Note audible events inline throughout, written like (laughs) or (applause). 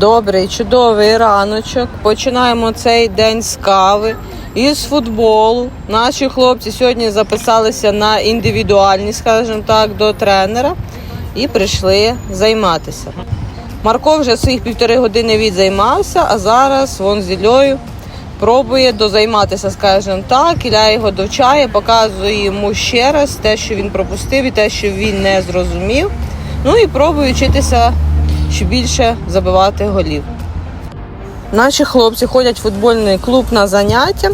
Добрий, чудовий раночок. Починаємо цей день з кави і з футболу. Наші хлопці сьогодні записалися на індивідуальні, скажімо так, до тренера і прийшли займатися. Марко вже своїх півтори години відзаймався, а зараз вон з Іллею пробує дозайматися, скажімо так. Ілля його довчає, показує йому ще раз те, що він пропустив, і те, що він не зрозумів. Ну і пробує вчитися ще більше забивати голів. Наші хлопці ходять в футбольний клуб на заняття,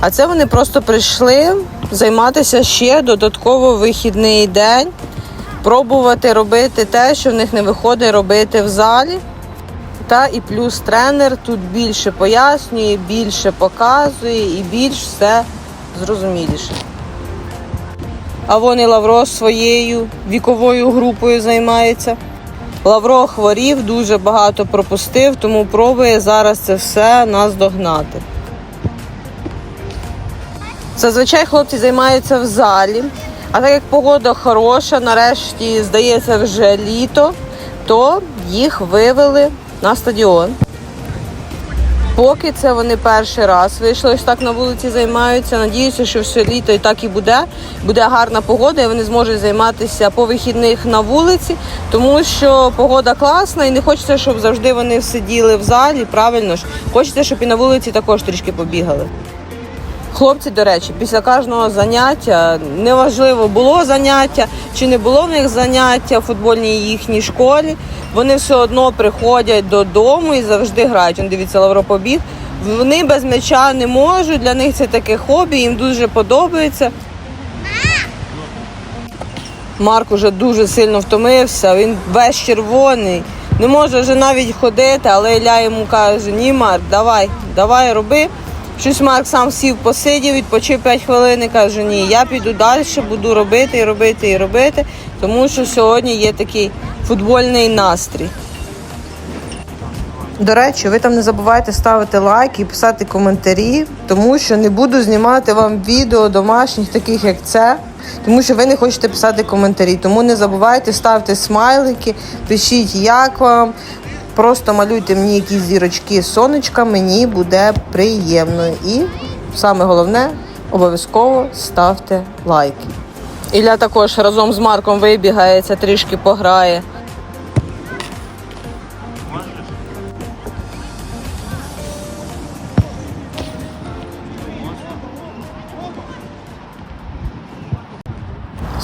а це вони просто прийшли займатися ще додатково вихідний день, пробувати робити те, що в них не виходить робити в залі. Та і плюс тренер тут більше пояснює, більше показує і більш все зрозуміліше. А вони Лавро своєю віковою групою займається. Лавро хворів, дуже багато пропустив, тому пробує зараз це все наздогнати. Зазвичай хлопці займаються в залі, а так як погода хороша, нарешті здається вже літо, то їх вивели на стадіон. Поки це вони перший раз вийшли ось так на вулиці, займаються. Надіюся, що все літо і так і буде. Буде гарна погода, і вони зможуть займатися по вихідних на вулиці, тому що погода класна і не хочеться, щоб завжди вони сиділи в залі. Правильно ж, хочеться, щоб і на вулиці також трішки побігали. Хлопці, до речі, після кожного заняття неважливо, було заняття чи не було в них заняття в футбольній їхній школі. Вони все одно приходять додому і завжди грають. Он дивіться, Лавро побіг. Вони без м'яча не можуть. Для них це таке хобі, їм дуже подобається. Марк уже дуже сильно втомився, він весь червоний, не може вже навіть ходити, але Ілля йому каже: ні, Марк, давай, давай роби. Щось Марк сам сів, посидів, відпочив 5 хвилин і каже, ні, я піду далі, буду робити і робити і робити, тому що сьогодні є такий футбольний настрій. До речі, ви там не забувайте ставити лайки і писати коментарі, тому що не буду знімати вам відео домашніх, таких як це, тому що ви не хочете писати коментарі. Тому не забувайте ставте смайлики, пишіть, як вам. Просто малюйте мені якісь зірочки сонечка, мені буде приємно. І саме головне, обов'язково ставте лайки. Ілля також разом з Марком вибігається, трішки пограє.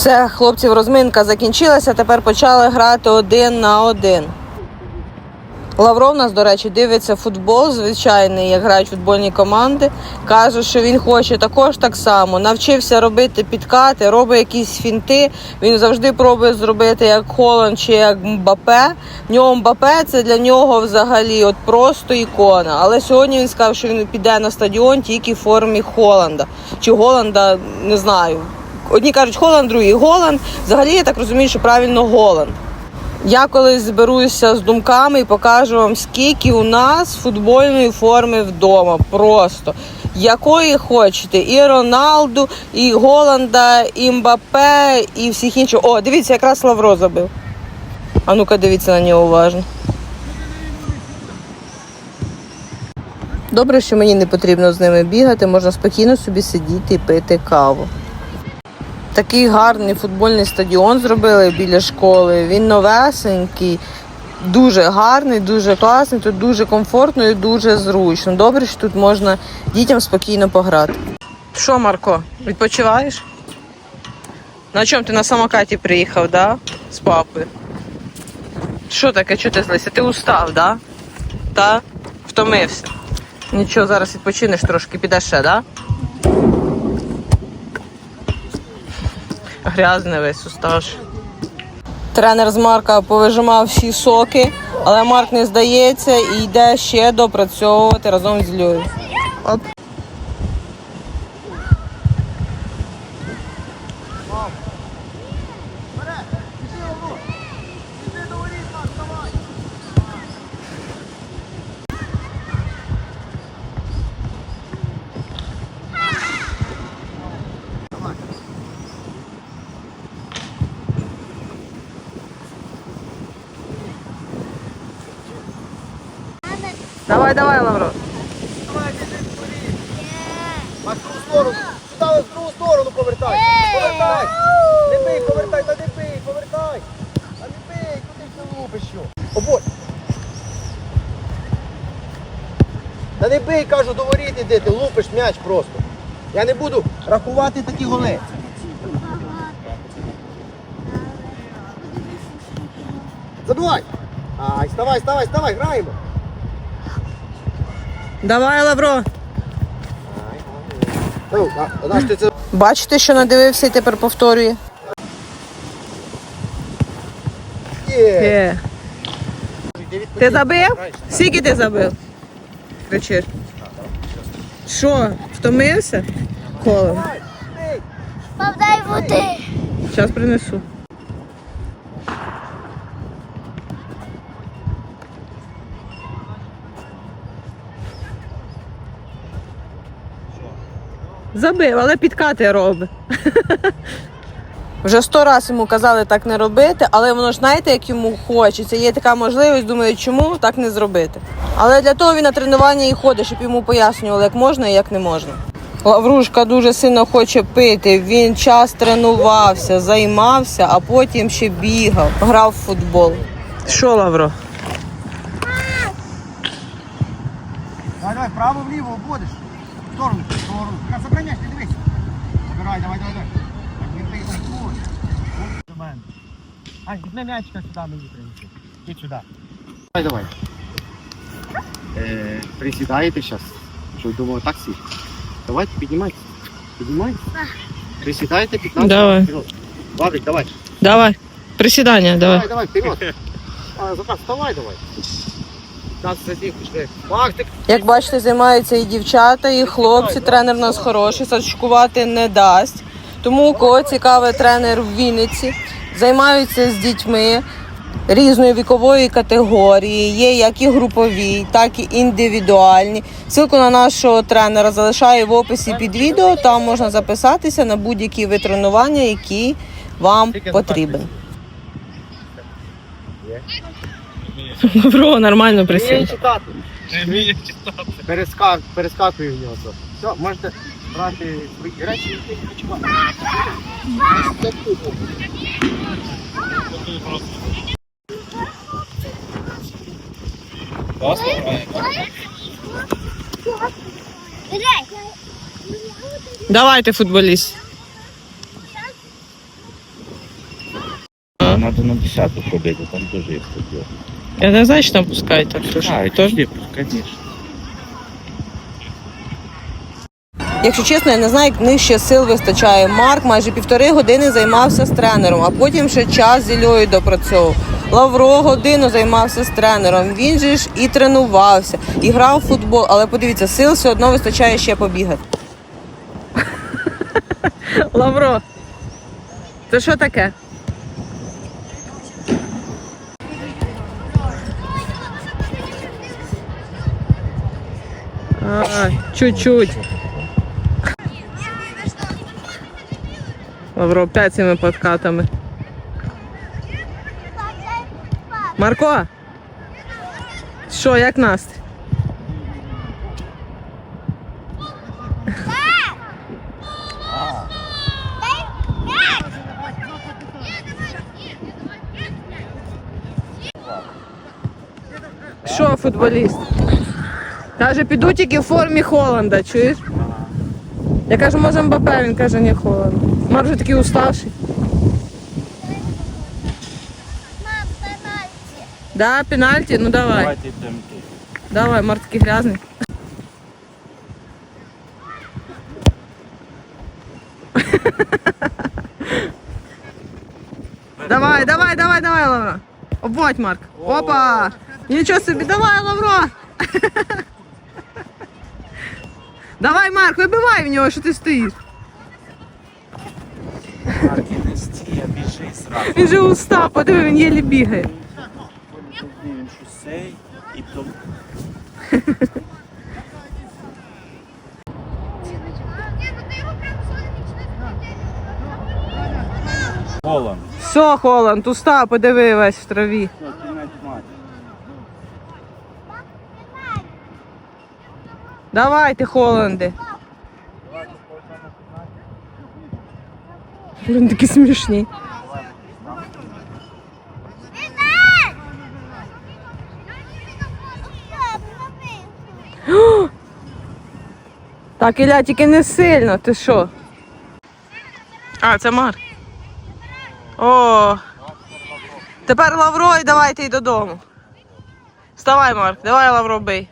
Все, хлопців, розминка закінчилася, тепер почали грати один на один. Лавров нас, до речі, дивиться футбол, звичайний, як грають футбольні команди. Каже, що він хоче також так само. Навчився робити підкати, робить якісь фінти. Він завжди пробує зробити як Холланд чи як Мбапе. В нього Мбапе це для нього взагалі от просто ікона. Але сьогодні він сказав, що він піде на стадіон тільки в формі Холланда. Чи Голланда, не знаю. Одні кажуть Холланд, другі Голланд. Взагалі я так розумію, що правильно Голланд. Я колись зберуся з думками і покажу вам, скільки у нас футбольної форми вдома. Просто якої хочете. І Роналду, і Голланда, і Мбапе, і всіх інших. О, дивіться, якраз Лавро забив. А ну-ка, дивіться на нього уважно. Добре, що мені не потрібно з ними бігати, можна спокійно собі сидіти і пити каву. Такий гарний футбольний стадіон зробили біля школи. Він новесенький, дуже гарний, дуже класний, тут дуже комфортно і дуже зручно. Добре, що тут можна дітям спокійно пограти. Що, Марко, відпочиваєш? На чому ти на самокаті приїхав, да? З папою? Що таке, що ти злися? Ти устав, да? Та? Втомився. Нічого, зараз відпочинеш трошки, підеш ще, да? Грязний весь устаж. Тренер з Марка повижимав всі соки, але Марк не здається і йде ще допрацьовувати разом з Льою. Оп. Не бий, кажу, до воріт іди, ти лупиш м'яч просто. Я не буду рахувати такі голи. Забивай. Ай, вставай, вставай, вставай, граємо. Давай, Лавро. Бачите, що надивився і тепер повторює? Є. Ти забив? Скільки ти забив? Кричиш. Що, втомився? Колем. Давай, бий. Пап, дай води. Зараз принесу. Забив, але підкати робить. (laughs) Вже сто разів йому казали так не робити, але воно ж знаєте, як йому хочеться. Є така можливість, думаю, чому так не зробити. Але для того він на тренування і ходить, щоб йому пояснювали, як можна і як не можна. Лаврушка дуже сильно хоче пити. Він час тренувався, займався, а потім ще бігав, грав в футбол. Що, Лавро? Давай, давай, право вліво обводиш. В сторону, в сторону. Не дивись. Забирай, давай, давай, давай. Так, не бий, обводь. До мене. Ань, відне м'ячика сюди мені принеси. Іди сюди. Давай, давай. Е, присідаєте зараз. Що думав, так сі? Давайте, піднімайтесь. Піднімайтесь. Присідаєте 15 Давай. Владик, давай. Давай. Присідання, Давай, давай, вперед. А, вставай давай. 15 разів пішли. Мах, ти Як бачите, займаються і дівчата, і хлопці. Тренер у нас хороший, сачкувати не дасть. Тому у кого цікавий тренер в Вінниці, займаються з дітьми різної вікової категорії. Є як і групові, так і індивідуальні. Ссылку на нашого тренера залишаю в описі під відео. Там можна записатися на будь-які вид тренування, які вам потрібен. Бро, нормально Вміє читати. Вміє читати. Переска... Перескакує в нього. Все, можете брати свої речі і йти відпочивати. Це тупо. Дай. Давайте, футболіст. Надо на десятку ходити, там теж є стадіон. Я не знаю, що там пускають, так що ж. А, і Тож- тоді, звісно. Якщо чесно, я не знаю, як них ще сил вистачає. Марк майже півтори години займався з тренером, а потім ще час з Ільою допрацьовував. Лавро годину займався з тренером. Він же ж і тренувався, і грав в футбол, але подивіться, сил все одно вистачає ще побігати. (laughs) Лавро, це що таке? Чуть-чуть. Лавро опять цими подкатами. Марко! Що, як настрій? Що, футболіст? Каже, піду тільки в формі Холланда, чуєш? Я кажу, може Мбапе, він каже, ні Холланд. Марк вже такий уставший. Мам, пенальті. Да, пенальті? Ну давай. Давайте йдемо тут. Давай, Марк такий грязний. Давай, давай, давай, давай, Лавро. Обводь, Марк. Опа! Нічого собі, давай, Лавро! Давай, Марк, вибивай в нього, що ти стоїш. Марки не біжи сразу. Він же устав, подиви, він єлі бігає. Він шосей і то Голан. Все, Холланд, устав, подиви весь в траві. Давайте, Холланди. Блін, такі смішні. Так, Ілля, тільки не сильно, ти що? А, це Марк. О. Тепер Лавро і давайте й додому. Вставай, Марк, давай Лавро бий.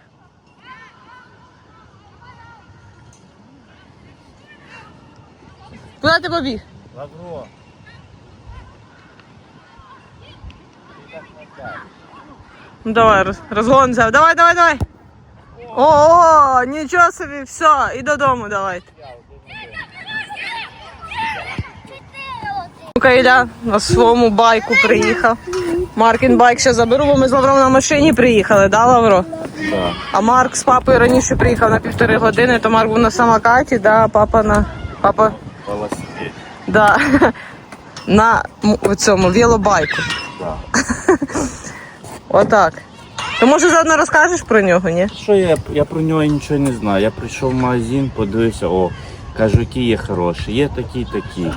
Куди ти побіг? Лавро. Ну давай, роз, розгон взяв. Давай, давай, давай. О, нічого собі, все, і додому давайте. Ну-ка, Ілля на своєму байку приїхав. Маркін байк ще заберу, бо ми з Лавром на машині приїхали, да, Лавро? Да. А Марк з папою раніше приїхав на півтори години, то Марк був на самокаті, да, а папа на. Папа. Велосипед. Да. (laughs) На м- цьому велобайку. Да. (laughs) Отак. То може заодно розкажеш про нього, ні? Що я, я про нього нічого не знаю. Я прийшов в магазин, подивився, о, кажу, які є хороші, є такі, такі.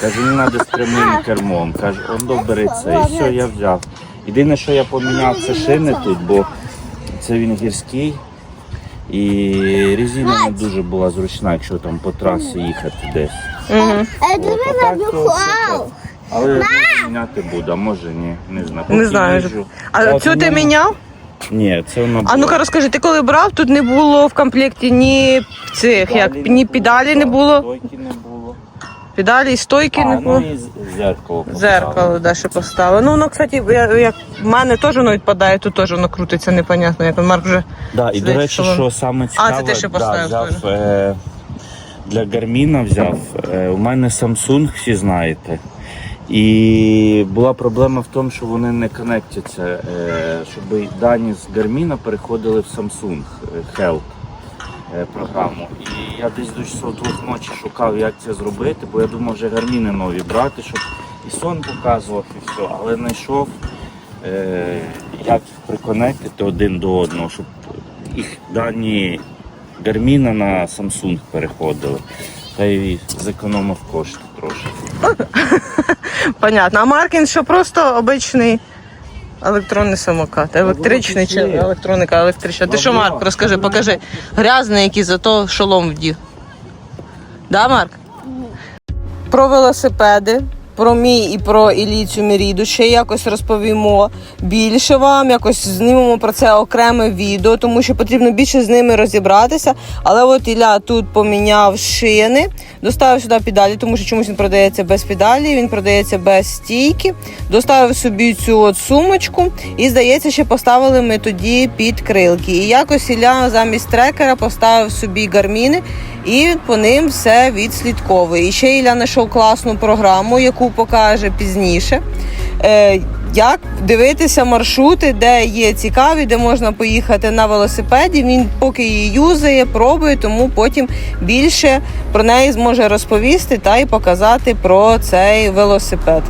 Кажу, не треба з прямим кермом. Кажу, он добре це. І все, я взяв. Єдине, що я поміняв, це шини тут, бо це він гірський. І резина не дуже була зручна, якщо там по трасі їхати десь. Угу. А Але я міняти буду, а може ні, не знаю. Не знаю. їжджу. А От цю ти міняв? Ні, це воно. А було. ну-ка розкажи, ти коли брав, тут не було в комплекті ні цих, як ні педалі не було, Стойки не було. Педалі і стойки а, не було. ну і зеркало. Зеркало, да, ще поставили. Ну, воно, кстати, я- як в мене теж воно відпадає, тут теж воно крутиться непонятно, як Марк вже. Да, і до речі, воно- що саме А, це ти ще да, взяв, е, для Гарміна взяв. Е, у мене Samsung, всі знаєте. І була проблема в тому, що вони не конектяться, е, щоб дані з Гарміна переходили в Samsung е, Health програму. І я десь до часов двох ночі шукав, як це зробити, бо я думав вже гарміни нові брати, щоб і сон показував, і все. Але знайшов, е, як їх приконектити один до одного, щоб їх дані Гарміна на Samsung переходили. Та й зекономив кошти трошки. (laughs) Понятно. А Маркін що просто обичний електронний самокат. Електричний чи електроника електроніка електрична. Ти що, Марк, розкажи, покажи. Грязний, який зато шолом вдів. Да, Марк? Про велосипеди. Про мій і про Ілліцю Міріду ще якось розповімо більше вам, якось знімемо про це окреме відео, тому що потрібно більше з ними розібратися. Але от Ілля тут поміняв шини, доставив сюди педалі, тому що чомусь він продається без педалі, він продається без стійки. Доставив собі цю от сумочку і, здається, ще поставили ми тоді під крилки. І якось Ілля замість трекера поставив собі гарміни і по ним все відслідковує. І ще Ілля знайшов класну програму, яку покаже пізніше. Е, як дивитися маршрути, де є цікаві, де можна поїхати на велосипеді. Він поки її юзає, пробує, тому потім більше про неї зможе розповісти та й показати про цей велосипед.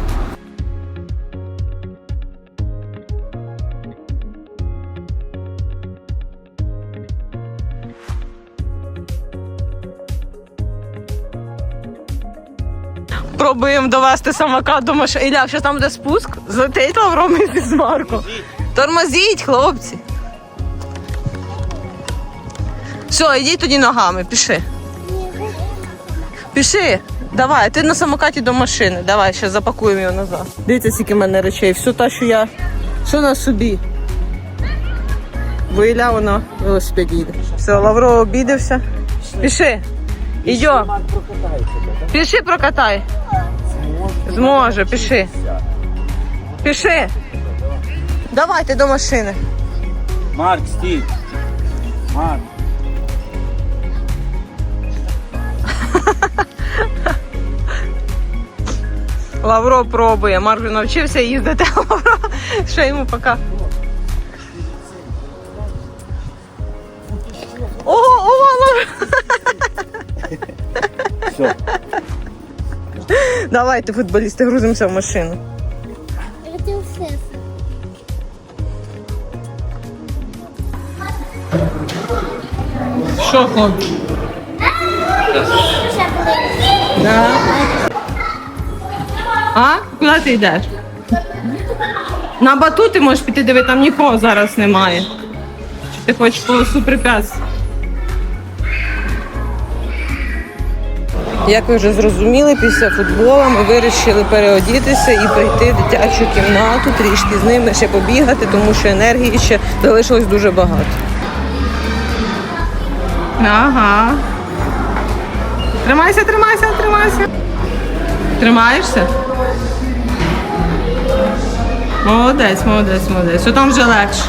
Пробуємо довести самокат до машини. Ілля, що там буде спуск? Злетить лавром і з Марком. Тормозіть, хлопці. Все, йдіть тоді ногами, піши. Піши. Давай, ти на самокаті до машини. Давай, ще запакуємо його назад. Дивіться, скільки в мене речей. Все те, що я. Що на собі. Бо Ілля воно велосипеді їде. Все, Лавро обідався. Піши. Ідьо. Піши прокатай. Зможе, піши. Піши. Давайте до машини. Марк, стій! Марк! (laughs) Лавро пробує. Марк вже навчився їздити. (laughs) Лавро ще йому поки. Ого, ого, Лавро. Все. Давайте, футболісти, грузимося в машину. Що, хлопці? Да. А? Куди ти йдеш? На батути можеш піти, диви, там нікого зараз немає. Ти хочеш полосу препятствий? Як ви вже зрозуміли, після футболу ми вирішили переодітися і прийти в дитячу кімнату, трішки з ними ще побігати, тому що енергії ще залишилось дуже багато. Ага. Тримайся, тримайся, тримайся. Тримаєшся? Молодець, молодець, молодець. Що там вже легше.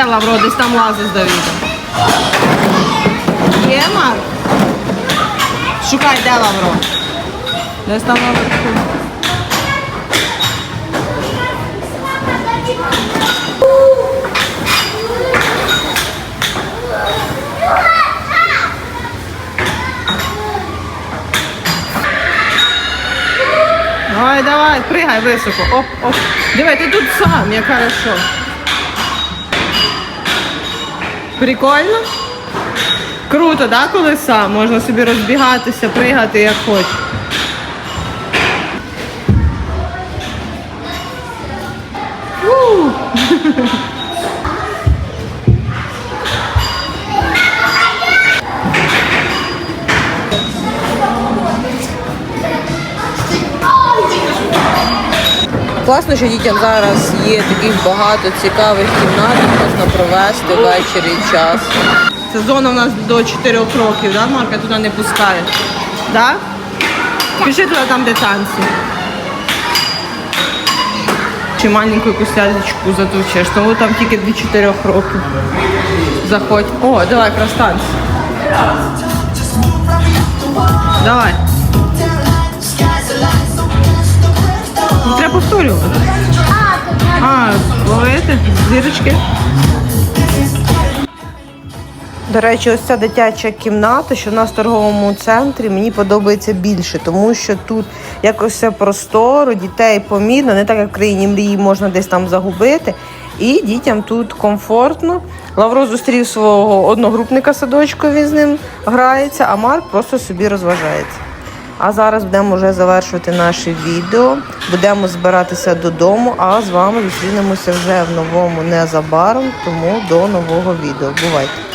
Де Лавро? Десь там лазить з. Є, Марк? Шукай, де Лавро? Десь там наверху. Давай, давай, пригай високо. Оп, оп. Диви, ти тут сам, як хорошо. Прикольно? Круто, да, коли сам? Можна собі розбігатися, пригати як хочеш. Класно, що дітям зараз є таких багато цікавих кімнат, можна провести ввечері час. Це зона у нас до 4 років, да, Марка туди не пускає. Да? Пішли туди там, де танці. Чи маленьку якусь лялечку затовчеш, тому там тільки до 4 років. Заходь. О, давай якраз танці. Давай. Ну, Треба повторювати. А, ловити зірочки. До речі, ось ця дитяча кімната, що в нас в торговому центрі, мені подобається більше, тому що тут якось все просторо, дітей помірно, не так як в країні мрії можна десь там загубити. І дітям тут комфортно. Лавро зустрів свого одногрупника садочку, він з ним грається, а Марк просто собі розважається. А зараз будемо вже завершувати наше відео. Будемо збиратися додому, а з вами зустрінемося вже в новому незабаром, тому до нового відео. Бувайте!